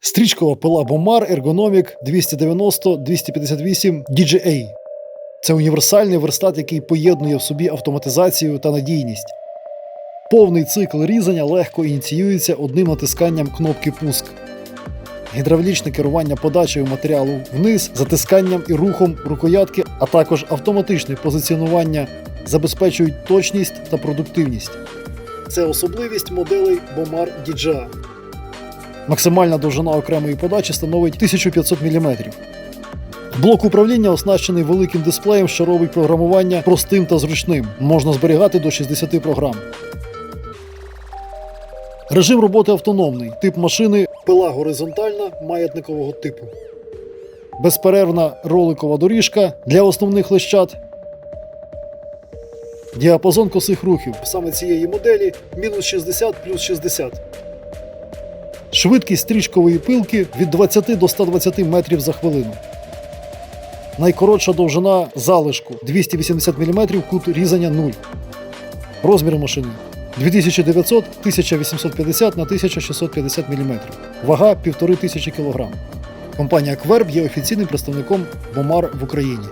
Стрічкова пила Bomar Ergonomic 290-258 DJA. Це універсальний верстат, який поєднує в собі автоматизацію та надійність. Повний цикл різання легко ініціюється одним натисканням кнопки пуск. Гідравлічне керування подачею матеріалу вниз, затисканням і рухом рукоятки, а також автоматичне позиціонування забезпечують точність та продуктивність. Це особливість моделей Bomar DJA. Максимальна довжина окремої подачі становить 1500 мм. Блок управління оснащений великим дисплеєм, що робить програмування простим та зручним. Можна зберігати до 60 програм. Режим роботи автономний. Тип машини пила горизонтальна маятникового типу. Безперервна роликова доріжка для основних лещат. Діапазон косих рухів саме цієї моделі мінус 60 плюс 60. Швидкість стрічкової пилки від 20 до 120 метрів за хвилину. Найкоротша довжина залишку 280 мм, кут різання 0. Розміри машини 2900 1850 на 1650 мм. Вага 1500 кг. Компанія Кверб є офіційним представником Бомар в Україні.